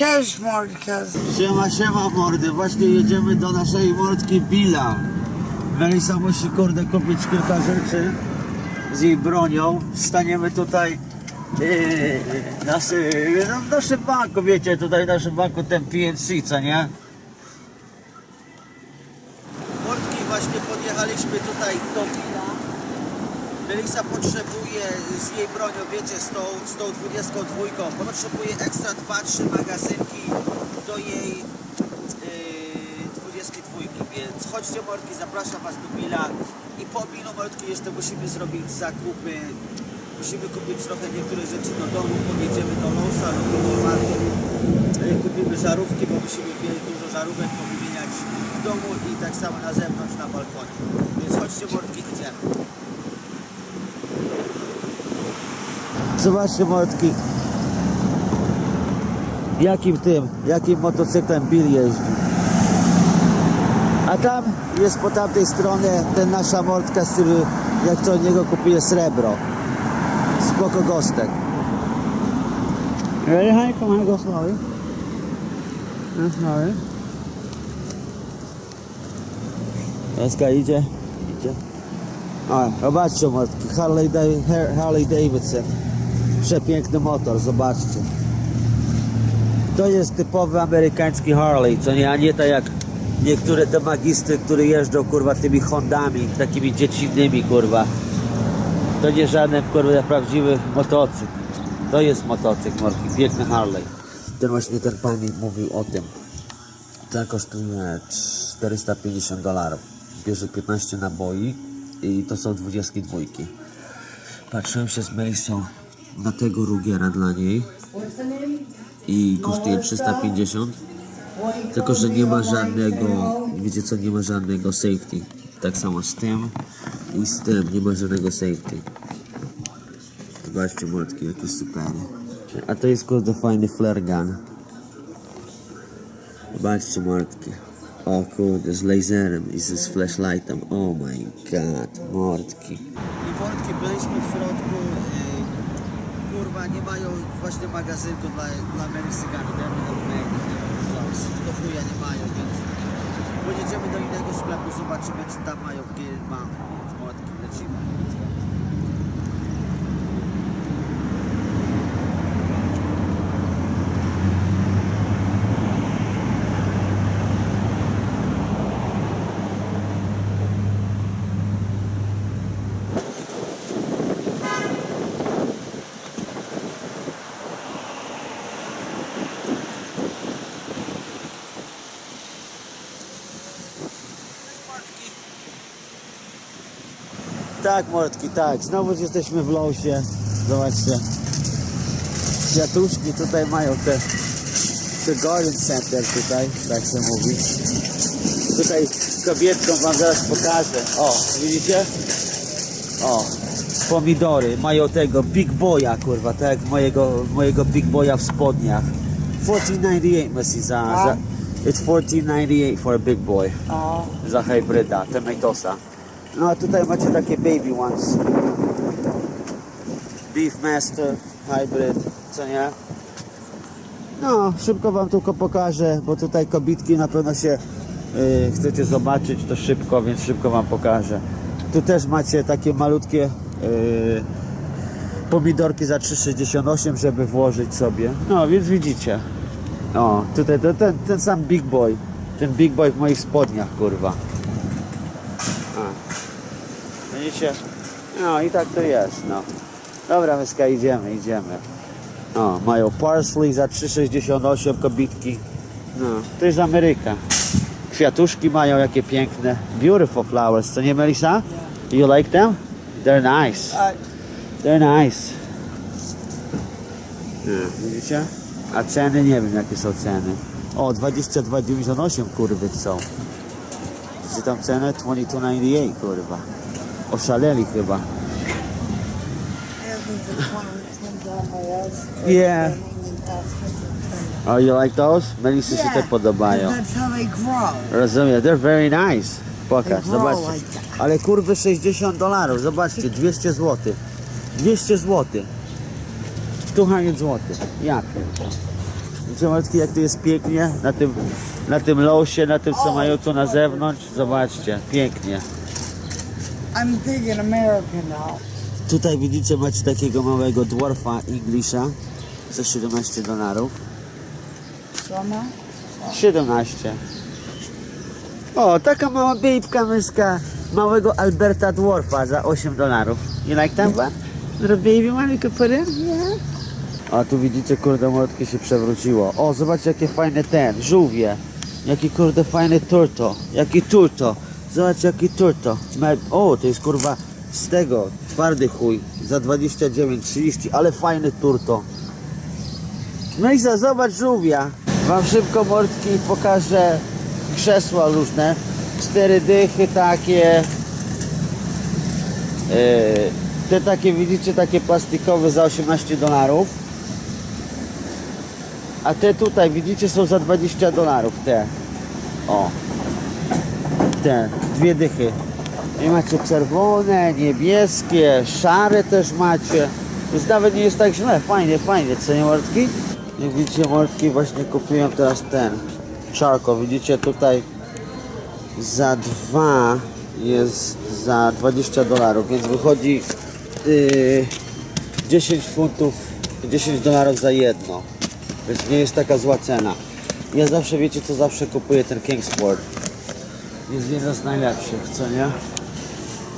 Cześć Mordka. Siema, siema mordy, właśnie jedziemy do naszej mordki Billa. Melisa musi kurde kupić kilka rzeczy z jej bronią. Staniemy tutaj yy, nas, yy, no, w naszym banku, wiecie, tutaj w naszym banku ten PNC, co nie? Mordki właśnie podjechaliśmy tutaj do Billa. Melisa potrzebuje z jej bronią, wiecie, z tą, z tą 22, potrzebuje ekstra 2-3 magazynki do jej yy, 22, więc chodźcie Mordki, zapraszam Was do Billa i po Billu Mordki jeszcze musimy zrobić zakupy, musimy kupić trochę niektóre rzeczy do domu, podjedziemy do Losa lub do Yy, kupimy żarówki, bo musimy dużo żarówek powymieniać w domu i tak samo na zewnątrz, na balkonie, więc chodźcie Mordki, idziemy. Zobaczcie mordki. Jakim tym, jakim motocyklem Bill jeździ. A tam jest po tamtej stronie ten nasza mordka, z jak co od niego kupuje srebro. Spoko gostek. Ready, honey? Come on, go slowly. Go slowly. Laska idzie, idzie. A, zobaczcie mordki, Harley, Harley Davidson. Przepiękny motor, zobaczcie. To jest typowy amerykański Harley, co nie, a nie tak jak niektóre te magistry, które jeżdżą kurwa tymi Hondami, takimi dziecinnymi kurwa. To nie żaden kurwa prawdziwy motocykl. To jest motocykl, morki, piękny Harley. Ten właśnie ten pan mówił o tym. Ten kosztuje 450 dolarów. Bierze 15 naboi i to są 22. Patrzyłem się z Melisą na tego Rugiera dla niej i kosztuje 350. Tylko, że nie ma żadnego, wiecie co, nie ma żadnego safety. Tak samo z tym i z tym nie ma żadnego safety. Zobaczcie młotki, jakie super. A to jest kurde fajny flare gun. Zobaczcie mordki. O kurde, z laserem i z flashlightem. Oh my god, mordki. I byliśmy w nie mają właśnie magazynku dla, dla Melissy Ganu. Do chuja nie mają, więc pojedziemy do innego sklepu, zobaczymy czy tam mają w Gilma. Mordki, lecimy. Tak, mordki, tak. Znowu jesteśmy w Losie. Zobaczcie. Kwiatuszki tutaj mają te, te garden center tutaj, tak się mówi. Tutaj kobietkom wam zaraz pokażę. O, widzicie? O, pomidory. Mają tego Big Boya, kurwa, tak jak mojego, mojego Big Boya w spodniach. 1498 Messi za, za It's 1498 for a big boy O, za hybryda, Temetosa. No a tutaj macie takie baby ones. Beefmaster, hybrid, co nie? No, szybko wam tylko pokażę, bo tutaj kobitki na pewno się y, chcecie zobaczyć, to szybko, więc szybko wam pokażę. Tu też macie takie malutkie y, pomidorki za 3,68, żeby włożyć sobie. No, więc widzicie. O, tutaj to, ten, ten sam big boy. Ten big boy w moich spodniach, kurwa. No i tak to jest, no. Dobra, myska, idziemy, idziemy. O, mają parsley za 3,68 kobitki. No, to jest Ameryka. Kwiatuszki mają jakie piękne. Beautiful flowers, co nie Melissa? You like them? They're nice. They're nice. Widzicie? A ceny nie wiem jakie są ceny. O, 22,98 kurwy są. Widzicie tam cenę? 22,98 kurwa. Oszaleli chyba. Yeah. Oh, you like those? Melissa się te podobają. That's how they grow. Rozumiem, they're very nice. Pokaż, They zobaczcie. like. Ale kurwy 60 dolarów, zobaczcie, 200 zł. 200 zł. 200 zł. Ja pierdolę. widzicie Martki, jak to jest pięknie na tym, na tym losie, na tym co mają tu na zewnątrz. Zobaczcie, pięknie. I'm thinking American now. Tutaj widzicie, macie takiego małego dwarfa Englisha za 17 dolarów. Summer? 17. O, taka mała babka myska małego Alberta Dwarfa za 8 dolarów. You like that one? Little baby one you can put in? Yeah. A tu widzicie, kurde, młotki się przewróciło. O, zobaczcie jakie fajne ten, żółwie. Jaki kurde fajny turto. Jaki turto. Zobaczcie jaki turto. O, to jest kurwa z tego, twardy chuj. Za 29, 30, ale fajny turto. Melisa, zobacz żółwia. Wam szybko mordki pokażę krzesła różne. Cztery dychy takie. Yy, te takie widzicie, takie plastikowe za 18 dolarów. A te tutaj widzicie są za 20 dolarów te. O. Te, dwie dychy. I macie czerwone, niebieskie, szare też macie. Więc nawet nie jest tak źle, fajnie, fajnie, co nie mordki? Jak widzicie mordki właśnie kupiłem teraz ten czarko, widzicie tutaj za dwa jest za 20 dolarów, więc wychodzi yy, 10 funtów, 10 dolarów za jedno, więc nie jest taka zła cena. Ja zawsze, wiecie co, zawsze kupuję ten Kingsport. Jest jeden z najlepszych, co nie?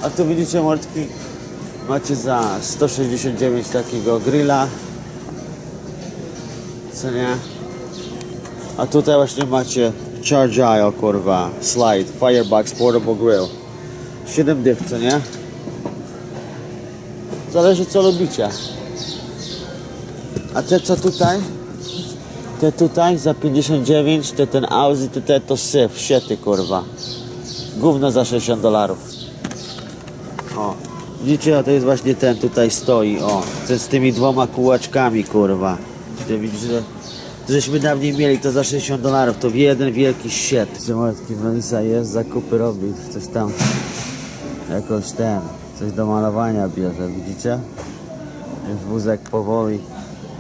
A tu widzicie mordki, macie za 169 takiego grilla, co nie? A tutaj właśnie macie Charge Aisle, kurwa, Slide, Firebox, Portable Grill. 7 dych, co nie? Zależy co lubicie. A te co tutaj? Te tutaj za 59, te ten Aussie, te, te to syf, siety kurwa. Gówno za 60 dolarów. O, widzicie, a to jest właśnie ten tutaj stoi, o, ten z tymi dwoma kółeczkami, kurwa. Ty widzisz, że to żeśmy dawniej mieli to za 60 dolarów, to jeden wielki siet. Ziomeczki, Melisa jest, zakupy robi, coś tam, jakoś ten, coś do malowania bierze, widzicie? Już wózek powoli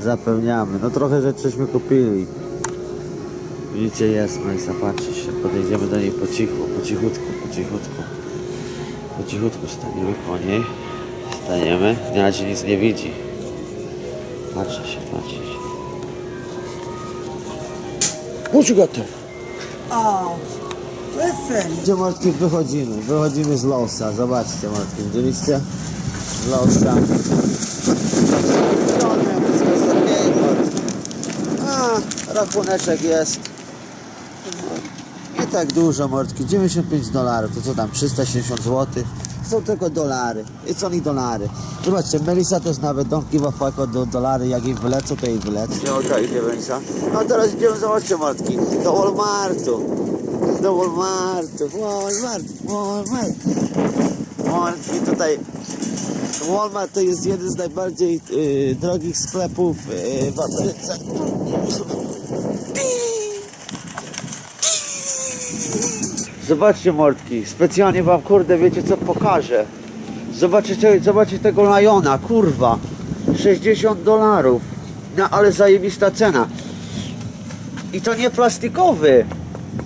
zapełniamy. No trochę rzeczyśmy kupili. Widzicie, jest Melisa, patrzy się, podejdziemy do niej po cichu, po cichutku, po cichutku. Po cichutku staniemy po niej. Staniemy. Na razie nic nie widzi. Patrzy się, patrzy się. What you got there? Oh, listen. Gdzie Martki wychodzimy? Wychodzimy z Losa. Zobaczcie Martki, widzieliście? Z Losa. A, rachuneczek jest. Nie tak dużo Mordki, 95 dolarów, to co tam, 370 zł? Są tylko dolary, it's only dolary. Zobaczcie, Melisa też nawet don't give a fuck o do dolary, jak jej wylecą, to jej wylecą. Nie, okej, Melisa. No teraz idziemy, zobaczcie Mordki, do Walmartu. Do Walmartu, Walmart, Walmart. Mordki tutaj Walmart to jest jeden z najbardziej y, drogich sklepów y, w Ameryce. Zobaczcie mordki, specjalnie wam kurde wiecie co pokażę. Zobaczycie, zobaczcie tego Liona, kurwa. 60 dolarów. No ale zajebista cena. I to nie plastikowy.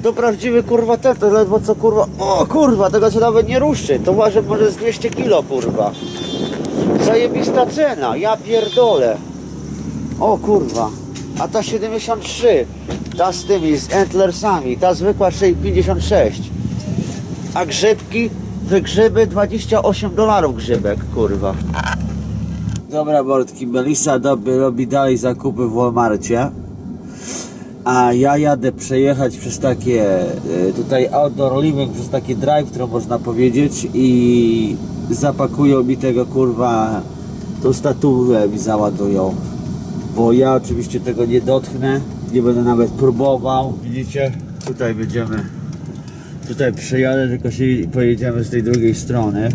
To prawdziwy kurwa ten, to ledwo co kurwa. O kurwa, tego się nawet nie ruszy. To waży może z 200 kilo kurwa. Zajebista cena, ja pierdolę. O kurwa. A ta 73. Ta z tymi, z antlersami. Ta zwykła 56. A grzybki, wygrzyby 28 dolarów grzybek, kurwa. Dobra, Bortki, Melisa doby, robi dalej zakupy w Walmarcie. A ja jadę przejechać przez takie, y, tutaj outdoor living, przez takie drive, które można powiedzieć i zapakują mi tego kurwa, tą statuę mi załadują. Bo ja oczywiście tego nie dotknę, nie będę nawet próbował. Widzicie? Tutaj będziemy, tutaj przejadę, tylko się pojedziemy z tej drugiej strony.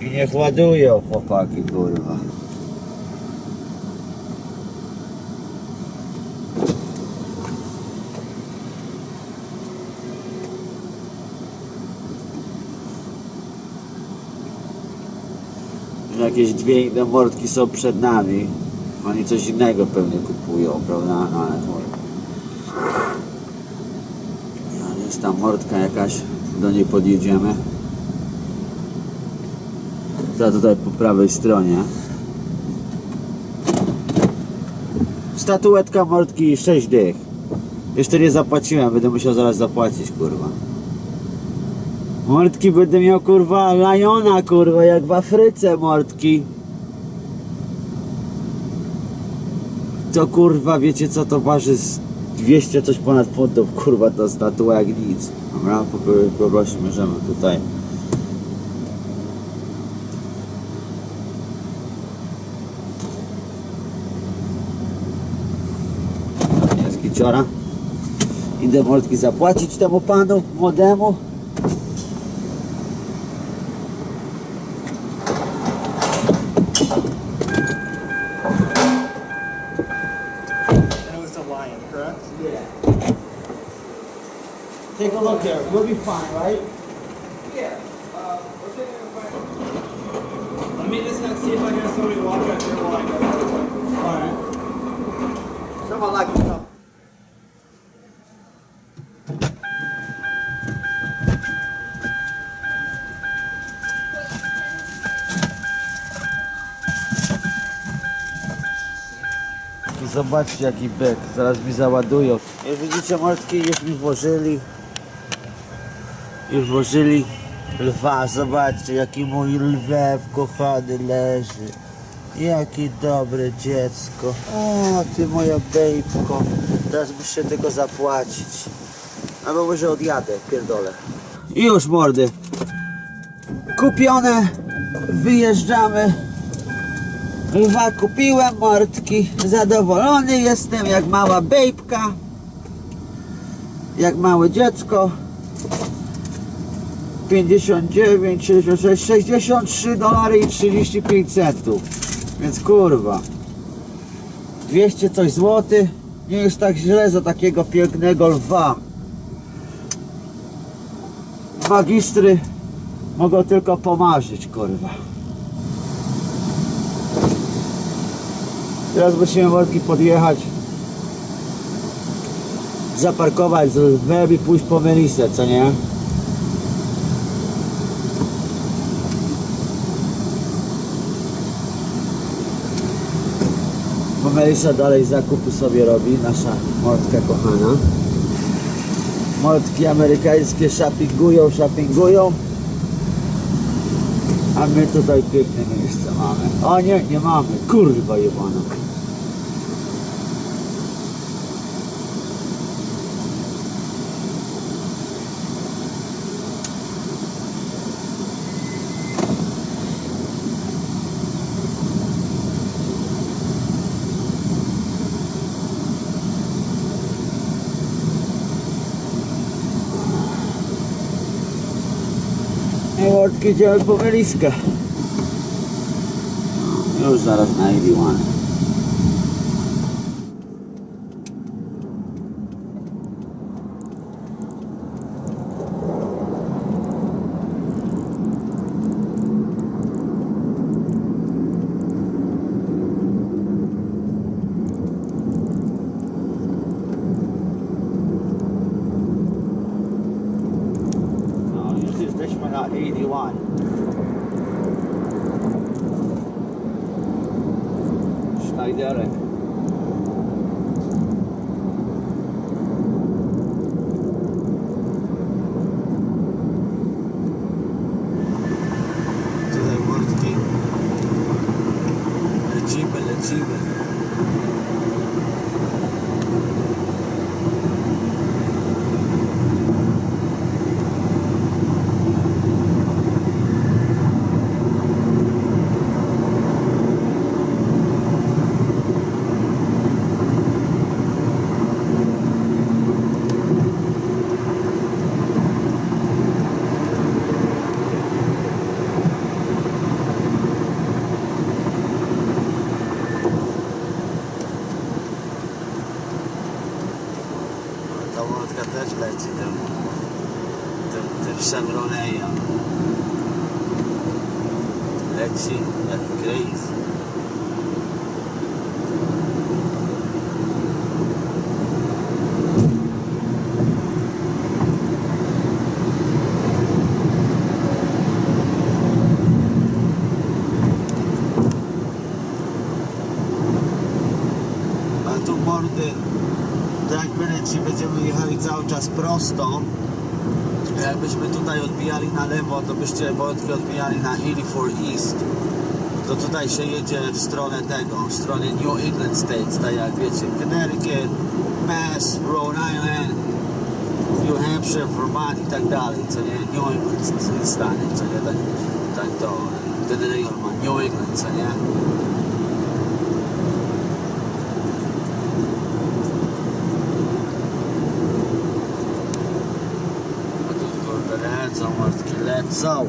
I niech ładują chłopaki, kurwa. Jak jakieś dwie inne mordki są przed nami. Oni coś innego pewnie kupują, prawda? Ale chuj. No, Jest tam mordka jakaś, do niej podjedziemy. Ta tutaj po prawej stronie. Statuetka mordki 6 dych. Jeszcze nie zapłaciłem, będę musiał zaraz zapłacić, kurwa. Mordki będę miał, kurwa, lajona, kurwa, jak w Afryce mordki. To kurwa, wiecie co, to waży z 200 coś ponad funtów, kurwa, ta statua jak nic. Dobra, po- poprosimy, że my tutaj jest kiciora. Idę mordki zapłacić temu panu młodemu. Correct? Yeah. Take a look there. We'll be fine, right? Yeah. Uh, we're taking a quick. Let me just see if I can get somebody to walk out here while I go. Alright. Someone like zobaczcie jaki byk, zaraz mi załadują. Jak widzicie mordki już mi włożyli. Już włożyli lwa, zobaczcie jaki mój lwew kochany leży. Jakie dobre dziecko. O, ty moja bejbko. Teraz muszę tego zapłacić. Albo może odjadę, pierdolę. Już mordy. Kupione. Wyjeżdżamy. Lwa kupiłem, mordki. Zadowolony jestem, jak mała bejbka. Jak małe dziecko. 59, 66, 63 dolary i 35 centów. Więc kurwa. 200 coś złotych. Nie jest tak źle za takiego pięknego lwa. Magistry mogą tylko pomarzyć, kurwa. Teraz musimy wodki podjechać. Zaparkować z lwem i pójść po Melisę, co nie? Bo Melisa dalej zakupy sobie robi, nasza mordka kochana. Mordki amerykańskie shoppingują, shoppingują. A my tutaj piękne miejsce mamy. O nie, nie mamy. Kurwa jebana. I mordki idziemy po Meliskę. Już zaraz znajdzie one. No, już jesteśmy na 81. Schneiderek. Tutaj mordki. Lecimy, lecimy. Ta łotka też leci tym, tym, tym Chevroletem. leci jak crazy. A tu mordy, tak ci będziemy jechali cały czas prosto, jakbyśmy tutaj odbijali na lewo, to byście wodki odbijali na 84 East. To tutaj się jedzie w stronę tego, w stronę New England States, tak jak wiecie, Connecticut, Mass, Rhode Island, New Hampshire, Vermont i tak dalej, co nie, New England stany, co nie, tak, tak to, ten ma New England, co nie. A tu kurde lecą, martki lecą.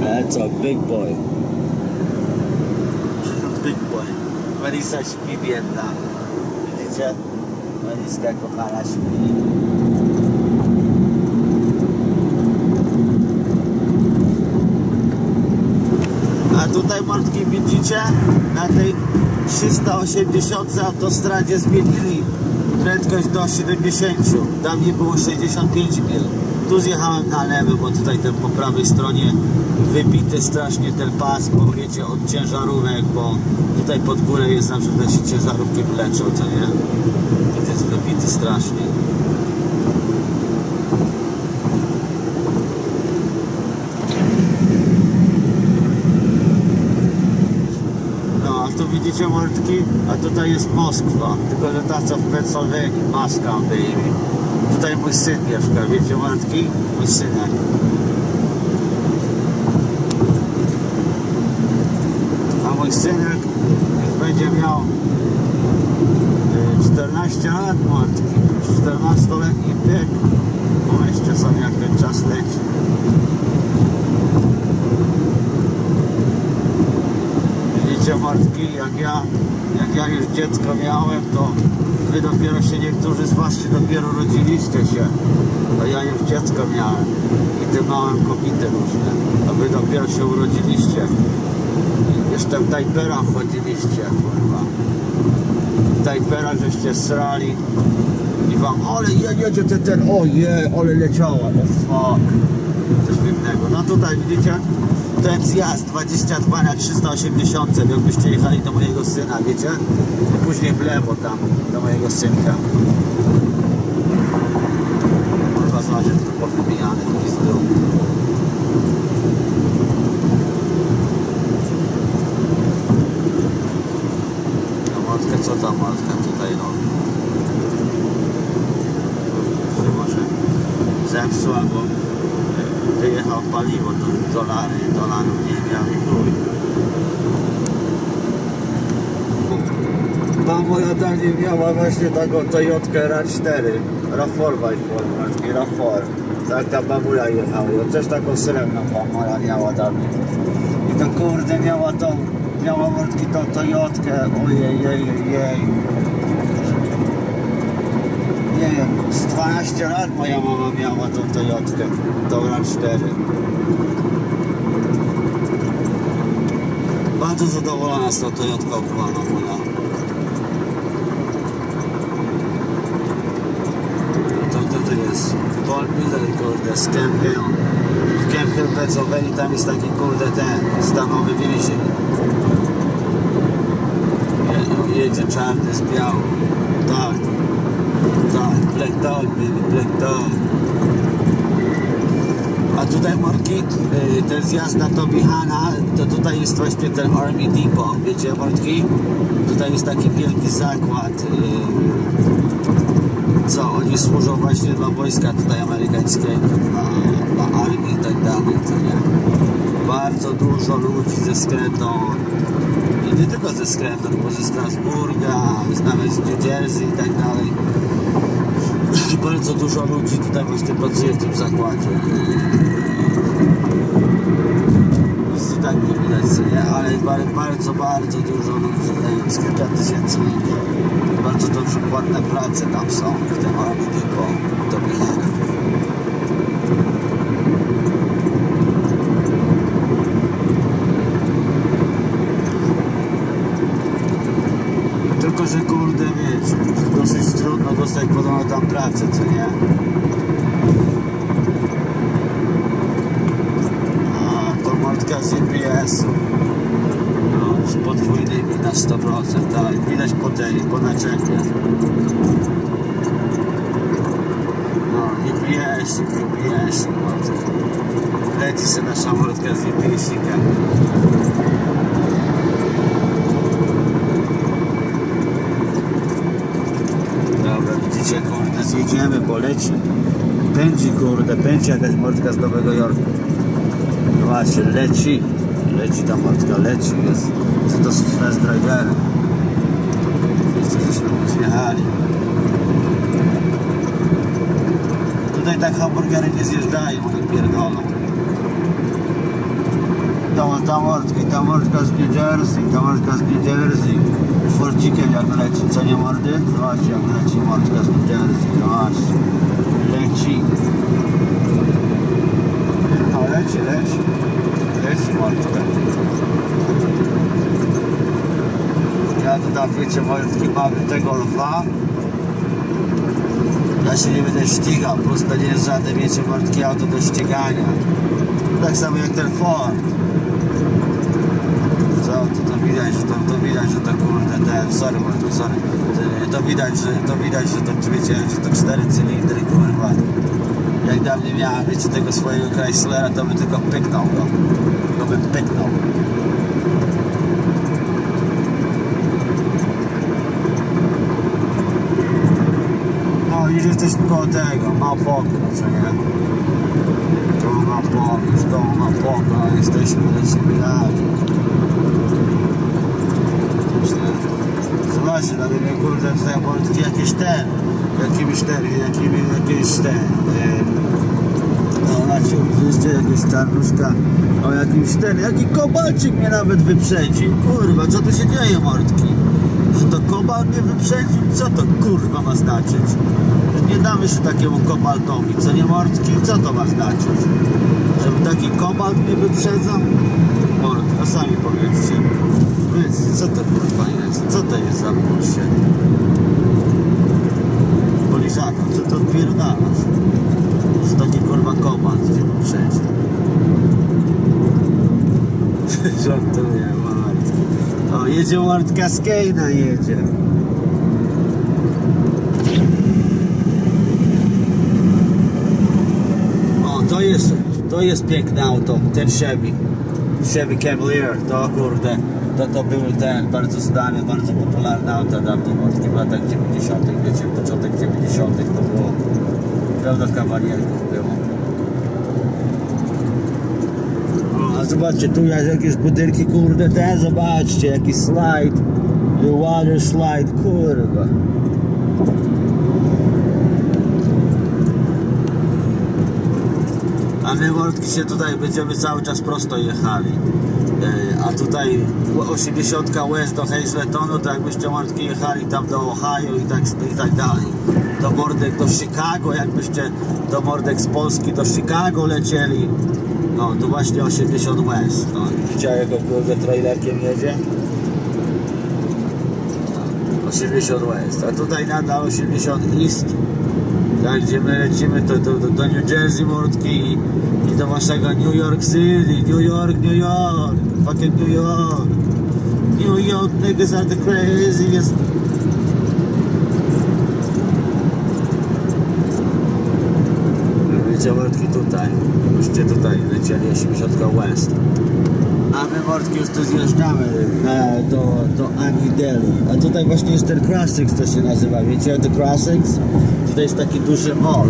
Lecą, big boy. Big boy. Melisa śpi biedna. Widzicie? Meliska kochana śpi. A tutaj martki widzicie? Na tej 380 autostradzie zmienili prędkość do 70. Dawniej było 65 mil. Tu zjechałem na lewy, bo tutaj ten po prawej stronie wybity strasznie ten pas, bo wiecie, od ciężarówek, bo tutaj pod górę jest zawsze te się ciężarówki wleczą, co nie? To jest wybity strasznie. 12 mordki, a tutaj jest Moskwa. Tylko, że ta co w Pensylwanii, Maska baby. Tutaj mój syn mieszka, wiecie mordki? Mój synek. A mój synek będzie miał y, 14 lat mordki. 14-letni piek. Pomyślcie sobie, jak ten czas leci. Jak ja, jak ja już dziecko miałem, to wy dopiero się, niektórzy z was się dopiero rodziliście się. A ja już dziecko miałem i te małe kobiety różne. A wy dopiero się urodziliście. Jeszcze w Tajpera wchodziliście, kurwa. Tajpera żeście srali i wam, ale je- jedzie ten, ten, o je, ale leciała, o fuck. Coś pięknego. No tutaj widzicie, ten zjazd 22 na 380, jakbyście jechali do mojego syna, wiecie? Później w lewo tam, do mojego synka. Kurwa, zobaczcie, tu powybijany w pizdu. No matka, co tam matka tutaj robi? Czy może zepsuł albo wyjechał paliwo, to dolary, dolarów nie miał i chuj. Miała właśnie taką Toyotkę RAV4, RAV4 by 4, taki RAV4. Tak ta babuja jechała, i też taką srebrną mamoja miała dawniej. I to kurde miała tą, miała mordki tą Toyotkę, ojej, jej, jej. Nie wiem, z 12 lat moja mama miała tą Toyotkę, tą RAV4. Bardzo zadowolona z tą Toyotką była mamula. To, to, to jest Paul Miller, kurde, z Camp Hill. W Camp Hill, Pennsylvania, tam jest taki, kurde, ten, stanowy więzień. Je- Jedzie czarny z białą. Tak, tak, Black Dog, baby, Black Dog. A tutaj Morki, y, ten zjazd na Tobihana, to tutaj jest właśnie ten Army Depot, wiecie Mortki? Tutaj jest taki wielki zakład, y, co oni służą właśnie dla wojska tutaj amerykańskiego, dla, dla armii i tak dalej, co nie? Bardzo dużo ludzi ze Scranton, i nie tylko ze Scranton, bo ze Strasburga, nawet z New Jersey i tak dalej. Bardzo dużo ludzi tutaj właśnie pracuje w tym zakładzie. Nic tak nie widać, co nie? Ale bardzo, bardzo, dużo ludzi, kilka tysięcy ludzi bardzo dobrze płatne prace tam są w tym Albudyko do Glinera. Tylko, że kurde wiecie, dosyć trudno dostać podobno tam pracę, co nie? GPS, GPS, mordka. Leci sobie nasza mordka z GPS-ika. Dobra, widzicie, kurde, zjedziemy, bo leci. Pędzi, kurde, pędzi jakaś mordka z Nowego Jorku. No właśnie, leci. Leci ta mordka, leci. Jest, jest dosyć fast driverem. Jeszcze żeśmy mu Tutaj tak hamburgery nie zjeżdżają, one pierdolą. Ta, ta mordka, ta mordka z New Jersey, ta mordka z New Jersey. Fordzikiem jak leci, co nie mordy? Zobaczcie jak leci mordka z New Jersey, zobaczcie. Leci. No leci, leci. Leci mordka. Ja tu wiecie, mordki mamy tego lwa. Ja się nie będę ścigał, po prostu nie jest żadne, wiecie, mordki auto do ścigania. Tak samo jak ten Ford. Co? To, to widać, że to, to widać, że to kurde ten, sorry Marku, sorry. To, to widać, że to widać, że to wiecie, że to cztery cylindry, kurwa. Jak dawniej miałem, wiecie, tego swojego Chryslera, to by tylko pyknął go. To by pyknął. No i już jesteśmy koło tego, Małpokra, co nie? Koło Małpokra, już koło Małpokra, jesteśmy, lecimy dalej. Zobaczcie, na mnie kurde tutaj portki jakieś ten, jakimiś ten, jakimi, jakieś ten, no macie, widzicie jakieś czarnuszka, o jakimś ten, jaki kobalcik mnie nawet wyprzedził, kurwa, co tu się dzieje mordki? Że to kobalt mnie wyprzedził, co to kurwa ma znaczyć? Nie damy się takiemu kobaltowi, co nie mordki, co to ma znaczyć? Żeby taki kobalt mnie wyprzedzał? Mordka, no sami powiedzcie. Powiedzcie, co to kurwa jest? Co to jest za bullshit? Poliżaka, co to odpierdalasz? Że taki kurwa kobalt cię wyprzedzi. Żartuję, Martki. O, jedzie z Kejna, jedzie. O, to jest, to jest piękne auto, ten Chevy. Chevy Cavalier, to kurde, to to były ten bardzo znane, bardzo popularne auta Martki w latach 90., wiecie, początek 90. to było, pełno kawalierków było. A zobaczcie, tu jakieś butelki, kurde, te, zobaczcie, jakiś slide, the water slide, kurwa. A my Mordki się tutaj będziemy cały czas prosto jechali. E, A tutaj 80 West do Hazeletonu, to jakbyście Mordki jechali tam do Ohio i tak, i tak dalej. Do Mordek do Chicago, jakbyście do Mordek z Polski do Chicago lecieli. No, to właśnie 80 West. No, widzicie jak kurde trailerkiem jedzie? 80 West, a tutaj nadal 80 East. Tak, gdzie my lecimy to do, do, do New Jersey Mordki i, i do waszego New York City, New York, New York, fucking New York. New York niggas are the craziest. Wiecie Mordki tutaj, byście tutaj lecieli 80 West. A my Mordki już tu zjeżdżamy e, do, do Ani Deli. A tutaj właśnie jest ten Classics, co się nazywa. Wiecie, The Classics? Tutaj jest taki duży mall.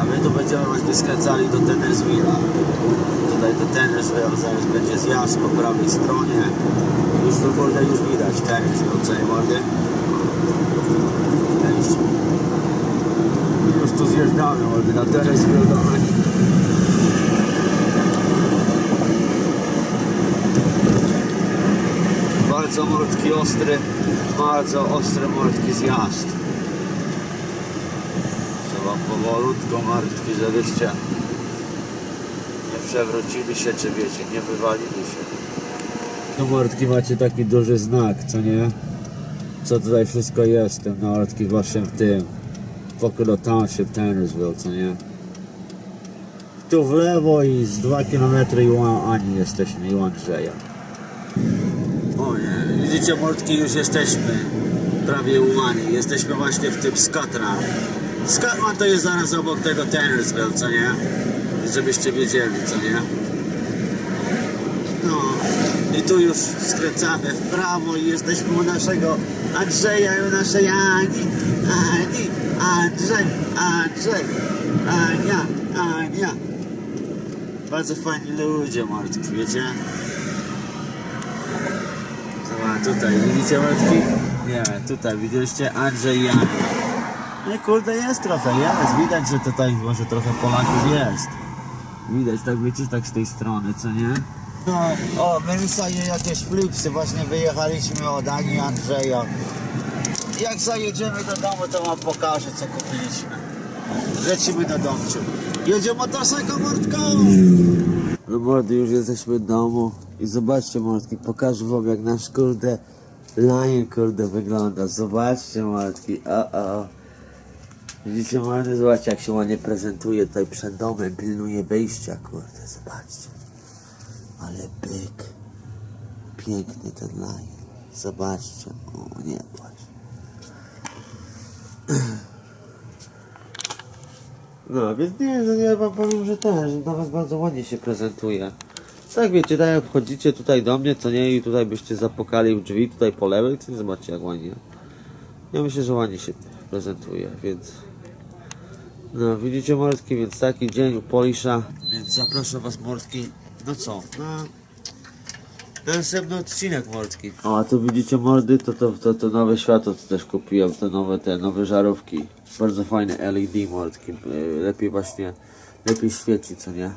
A my tu będziemy właśnie skręcali do Tennessee'la. Tutaj do Tennessee'la zaraz będzie zjazd po prawej stronie. Już tu kurde już widać Tennessee'l, co nie? Już, tu zjeżdżamy mordy na Ani. bardzo mordki ostry, bardzo ostry mordki zjazd. Trzeba powolutko martki, żebyście nie przewrócili się, czy wiecie, nie wywalili się. środku mordki macie taki duży znak, co nie? Co tutaj wszystko jest w tym mordki właśnie w tym. Pocono Township, Tannersville, co nie? Tu w lewo i z 2 km i Ani jesteśmy, i Andrzeja. O nie, widzicie mordki, już jesteśmy prawie u Ani. Jesteśmy właśnie w tym Scotland. Scotland to jest zaraz obok tego Tannersville, co nie? Żebyście wiedzieli, co nie? No i tu już skręcamy w prawo i jesteśmy u naszego Andrzeja i u naszej Ani. Ani, Andrzej, Andrzej, Ania, Ania. Bardzo fajni ludzie, Martki, wiecie? Zobacz, tutaj, widzicie Martki? Nie, tutaj, widzieliście Andrzej i Ania. No i kurde, jest trochę, jest. Widać, że tutaj może trochę Polaków jest. Widać, tak wiecie, tak z tej strony, co nie? No, o, Melisa je jakieś flipsy, właśnie wyjechaliśmy od Ani Andrzeja. Jak zajedziemy do domu, to wam pokażę, co kupiliśmy. Lecimy do domciu. Jedzie motocyklem Mordką! No mordy, już jesteśmy w domu i zobaczcie Mordki, pokażę wam jak nasz kurde lion kurde wygląda. Zobaczcie Mordki, o o. Widzicie mordy, zobaczcie jak się ładnie prezentuje tutaj przed domem, pilnuje wyjścia kurde, zobaczcie. Ale byk. Piękny ten lion. Zobaczcie. O nie płacz. No, więc nie, no ja wam powiem, że też, nawet bardzo ładnie się prezentuje. Tak wiecie, tak jak wchodzicie tutaj do mnie, co nie, i tutaj byście zapukali w drzwi, tutaj po lewej, to zobaczcie jak ładnie. Ja myślę, że ładnie się prezentuje, więc... No, widzicie Mordki, więc taki dzień u Polisza. Więc zapraszam was Mordki, no co, na... na następny odcinek Mordki. O, a tu widzicie mordy, to, to, to, to nowe światło co też kupiłem, te nowe, te nowe żarówki. Bardzo fajne LED Mordki, Yy, lepiej właśnie, lepiej świeci, co nie?